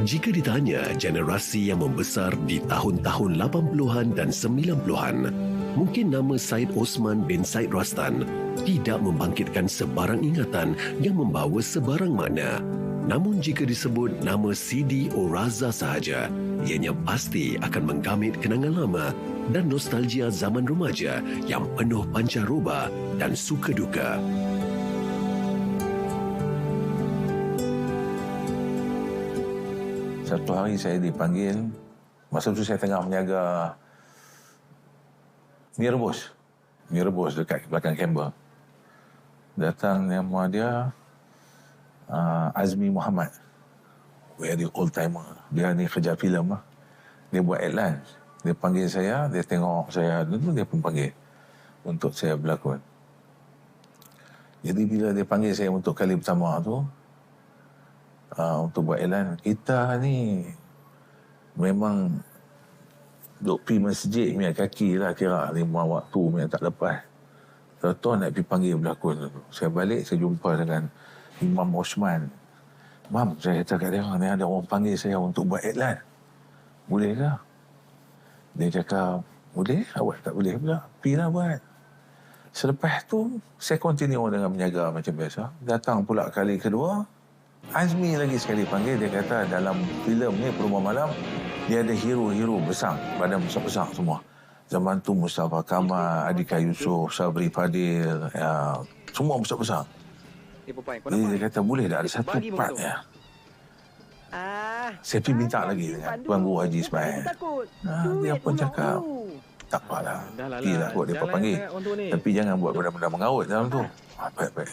Jika ditanya generasi yang membesar di tahun-tahun 80-an dan 90-an, mungkin nama Said Osman bin Said Rastan tidak membangkitkan sebarang ingatan yang membawa sebarang makna. Namun jika disebut nama Sidi Oraza sahaja, ianya pasti akan menggamit kenangan lama dan nostalgia zaman remaja yang penuh pancaroba dan suka duka. Satu hari saya dipanggil, masa tu saya tengah menjaga mi rebus. Mi rebus dekat belakang kamera. Datang nama dia uh, Azmi Muhammad. Very old timer. Dia ni kerja filem lah. Dia buat iklan. Dia panggil saya, dia tengok saya, tu dia pun panggil untuk saya berlakon. Jadi bila dia panggil saya untuk kali pertama tu, uh, untuk buat iklan, kita ni memang duk pergi masjid punya kaki lah kira lima waktu punya tak lepas. Tahu nak pergi panggil berlakon tu. Saya balik, saya jumpa dengan Imam Osman. Mam, saya kata kat dia, ni ada orang panggil saya untuk buat iklan. Boleh ke? Dia cakap, boleh? Awak tak boleh pula. Pergilah buat. Selepas tu, saya continue dengan menjaga macam biasa. Datang pula kali kedua, Azmi lagi sekali panggil. Dia kata dalam filem ni, Perumahan Malam, dia ada hero-hero besar. Badan besar-besar semua. Zaman tu Mustafa Kamal, Adika Yusof, Sabri Fadil, ya, semua besar-besar. Jadi dia kata boleh tak ada satu part ya. Ah, Saya pergi minta lagi dengan Tuan Guru Haji Ismail. Ah, dia pun cakap, tak apalah. Dah lah, Pergilah lah. buat dia panggil. Tapi jangan buat benda-benda mengaut dalam tu. Ah, baik, baik.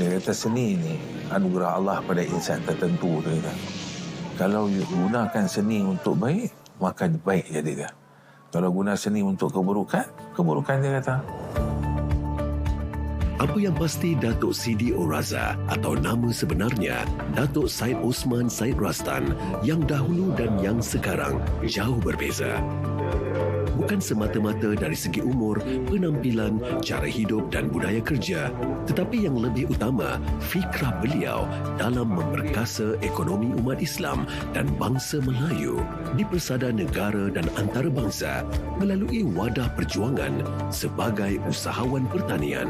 Dia kata seni ni anugerah Allah pada insan tertentu tu kata. Kalau you gunakan seni untuk baik, maka baik jadi dia. Kalau guna seni untuk keburukan, keburukan dia kata. Apa yang pasti Datuk Sidi Oraza atau nama sebenarnya Datuk Said Osman Said Rastan yang dahulu dan yang sekarang jauh berbeza. Bukan semata-mata dari segi umur, penampilan, cara hidup dan budaya kerja, tetapi yang lebih utama, fikrah beliau dalam memperkasa ekonomi umat Islam dan bangsa Melayu di persada negara dan antarabangsa melalui wadah perjuangan sebagai usahawan pertanian.